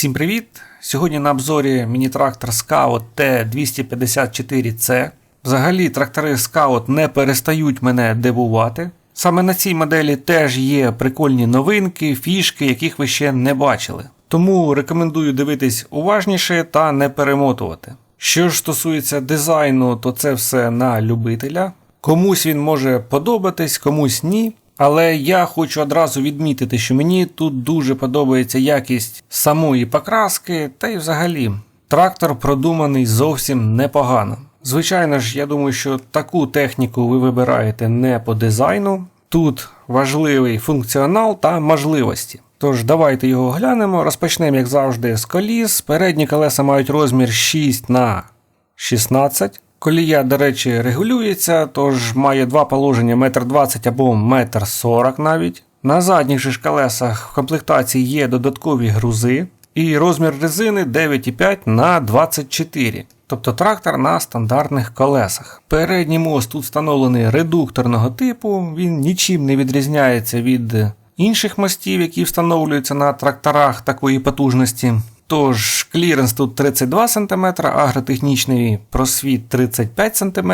Всім привіт! Сьогодні на обзорі міні-трактор Scout T254C. Взагалі трактори Scout не перестають мене дивувати. Саме на цій моделі теж є прикольні новинки, фішки, яких ви ще не бачили. Тому рекомендую дивитись уважніше та не перемотувати. Що ж стосується дизайну, то це все на любителя. Комусь він може подобатись, комусь ні. Але я хочу одразу відмітити, що мені тут дуже подобається якість самої покраски, та й взагалі трактор продуманий зовсім непогано. Звичайно ж, я думаю, що таку техніку ви вибираєте не по дизайну. Тут важливий функціонал та можливості. Тож давайте його глянемо. Розпочнемо, як завжди, з коліс. Передні колеса мають розмір 6 на 16 Колія, до речі, регулюється, тож має два положення 1,20 м або 1,40 м навіть. На задніх же ж колесах в комплектації є додаткові грузи. І розмір резини 9,5 на 24 Тобто трактор на стандартних колесах. Передній мост тут встановлений редукторного типу, він нічим не відрізняється від інших мостів, які встановлюються на тракторах такої потужності. Тож, кліренс тут 32 см, агротехнічний просвіт 35 см.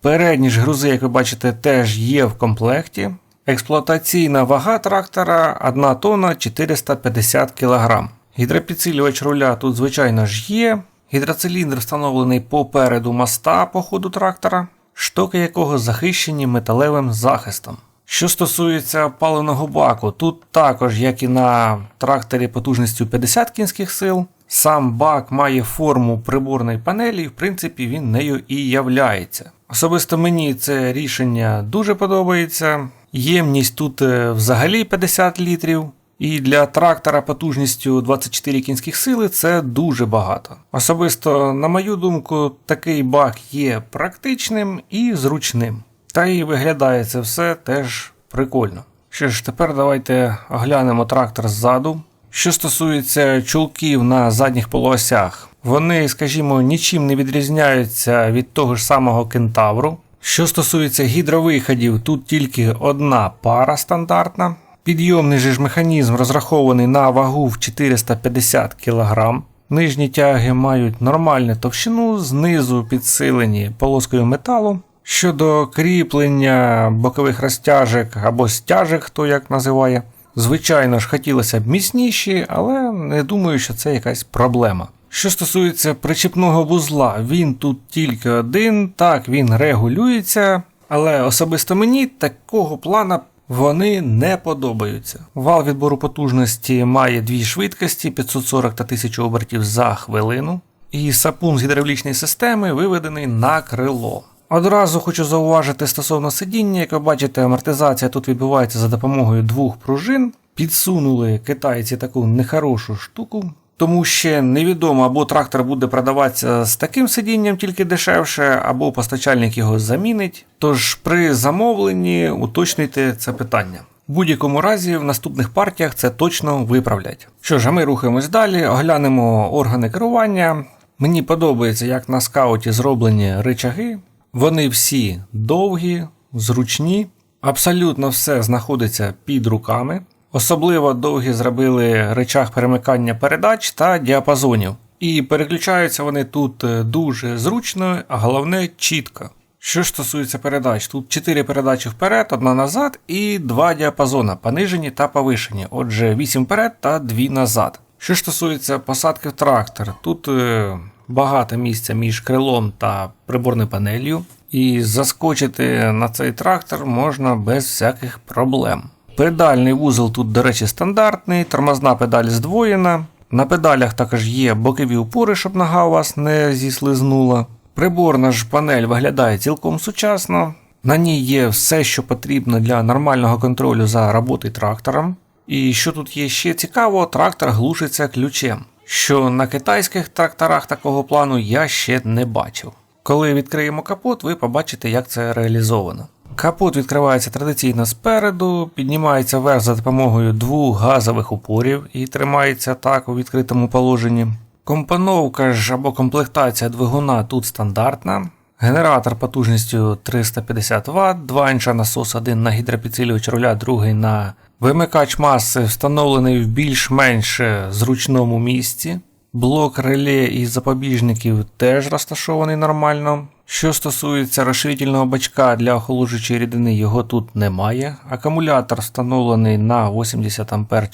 Передні ж грузи, як ви бачите, теж є в комплекті. Експлуатаційна вага трактора 1 тонна 450 кг. Гідропідсилювач руля тут, звичайно ж, є. Гідроциліндр встановлений попереду моста по ходу трактора, штоки якого захищені металевим захистом. Що стосується паливного баку, тут також, як і на тракторі потужністю 50 кінських сил, сам бак має форму приборної панелі, і в принципі він нею і являється. Особисто мені це рішення дуже подобається. Ємність тут е, взагалі 50 літрів. І для трактора потужністю 24 кінських сили це дуже багато. Особисто, на мою думку, такий бак є практичним і зручним. Та і виглядає це все теж прикольно. Що ж, тепер давайте оглянемо трактор ззаду. Що стосується чулків на задніх полуосях, вони, скажімо, нічим не відрізняються від того ж самого кентавру. Що стосується гідровиходів, тут тільки одна пара стандартна. Підйомний же ж механізм розрахований на вагу в 450 кг. Нижні тяги мають нормальну товщину, знизу підсилені полоскою металу. Щодо кріплення бокових розтяжок або стяжок, хто як називає, звичайно ж хотілося б міцніші, але не думаю, що це якась проблема. Що стосується причіпного вузла, він тут тільки один, так він регулюється, але особисто мені такого плана вони не подобаються. Вал відбору потужності має дві швидкості 540 та 1000 обертів за хвилину, і сапун з гідравлічної системи виведений на крило. Одразу хочу зауважити стосовно сидіння, як ви бачите, амортизація тут відбувається за допомогою двох пружин. Підсунули китайці таку нехорошу штуку, тому ще невідомо, або трактор буде продаватися з таким сидінням тільки дешевше, або постачальник його замінить. Тож при замовленні уточнюйте це питання. В будь-якому разі в наступних партіях це точно виправлять. Що ж, а ми рухаємось далі, оглянемо органи керування. Мені подобається, як на скауті зроблені ричаги. Вони всі довгі, зручні, абсолютно все знаходиться під руками. Особливо довгі зробили речах перемикання передач та діапазонів. І переключаються вони тут е, дуже зручно, а головне чітко. Що ж стосується передач, тут 4 передачі вперед, одна назад і 2 діапазони, понижені та повишені. Отже, 8 вперед та 2 назад. Що стосується посадки в трактор, тут е, багато місця між крилом та приборною панелью, і заскочити на цей трактор можна без всяких проблем. Педальний вузол тут, до речі, стандартний, тормозна педаль здвоєна. На педалях також є бокові упори, щоб нога у вас не зіслизнула. Приборна ж панель виглядає цілком сучасно. На ній є все, що потрібно для нормального контролю за роботою трактором. І що тут є ще цікаво, трактор глушиться ключем що на китайських тракторах такого плану я ще не бачив. Коли відкриємо капот, ви побачите, як це реалізовано. Капот відкривається традиційно спереду, піднімається вверх за допомогою двох газових упорів і тримається так у відкритому положенні. Компоновка ж або комплектація двигуна тут стандартна. Генератор потужністю 350 Вт, 2 інша насос, один на гідропідсилювач руля, другий на Вимикач маси встановлений в більш-менш зручному місці. Блок реле і запобіжників теж розташований нормально. Що стосується розширительного бачка для охолоджуючої рідини, його тут немає. Акумулятор встановлений на 80 Ампер.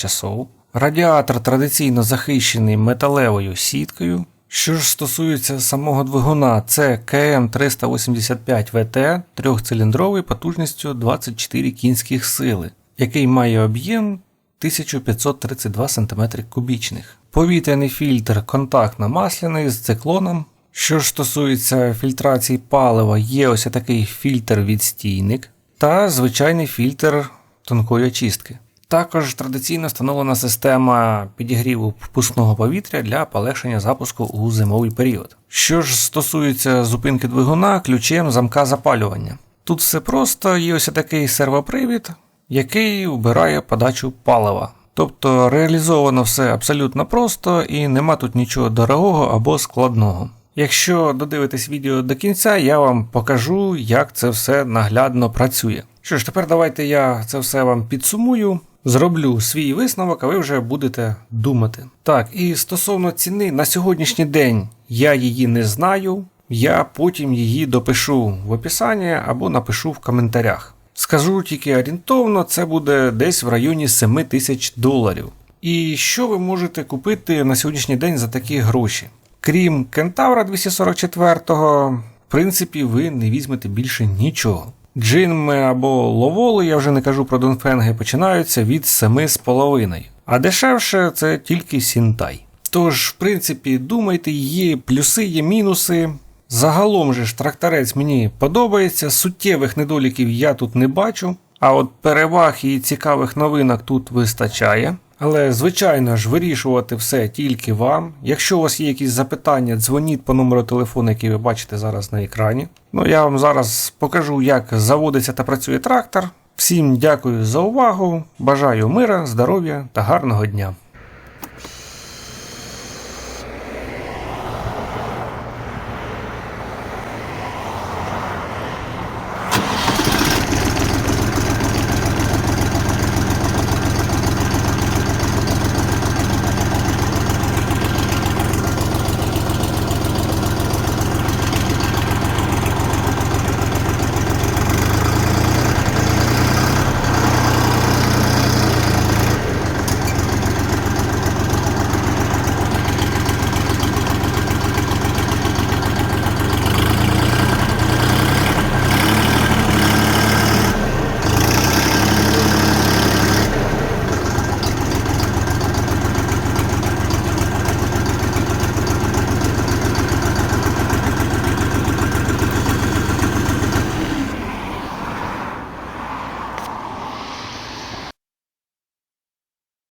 Радіатор традиційно захищений металевою сіткою. Що ж стосується самого двигуна, це КМ385 ВТ трьохциліндровий потужністю 24 кінських сили, який має об'єм 1532 см кубічних. Повітряний фільтр контактно-масляний з циклоном. Що ж стосується фільтрації палива, є ось такий фільтр-відстійник та звичайний фільтр тонкої очистки. Також традиційно встановлена система підігріву впускного повітря для полегшення запуску у зимовий період. Що ж стосується зупинки двигуна ключем замка запалювання. Тут все просто, є ось такий сервопривід, який вбирає подачу палива. Тобто реалізовано все абсолютно просто і нема тут нічого дорогого або складного. Якщо додивитесь відео до кінця, я вам покажу, як це все наглядно працює. Що ж, тепер давайте я це все вам підсумую. Зроблю свій висновок, а ви вже будете думати. Так, і стосовно ціни, на сьогоднішній день я її не знаю. Я потім її допишу в описанні або напишу в коментарях. Скажу тільки орієнтовно, це буде десь в районі 7 тисяч доларів. І що ви можете купити на сьогоднішній день за такі гроші? Крім Кентавра 244-го, в принципі, ви не візьмете більше нічого. Джинми або ловоли, я вже не кажу про донфенги, починаються від 7,5. А дешевше це тільки Сінтай. Тож, в принципі, думайте, є плюси, є мінуси. Загалом же ж тракторець мені подобається, суттєвих недоліків я тут не бачу. А от переваг і цікавих новинок тут вистачає. Але, звичайно ж, вирішувати все тільки вам. Якщо у вас є якісь запитання, дзвоніть по номеру телефону, який ви бачите зараз на екрані. Ну, я вам зараз покажу, як заводиться та працює трактор. Всім дякую за увагу. Бажаю мира, здоров'я та гарного дня.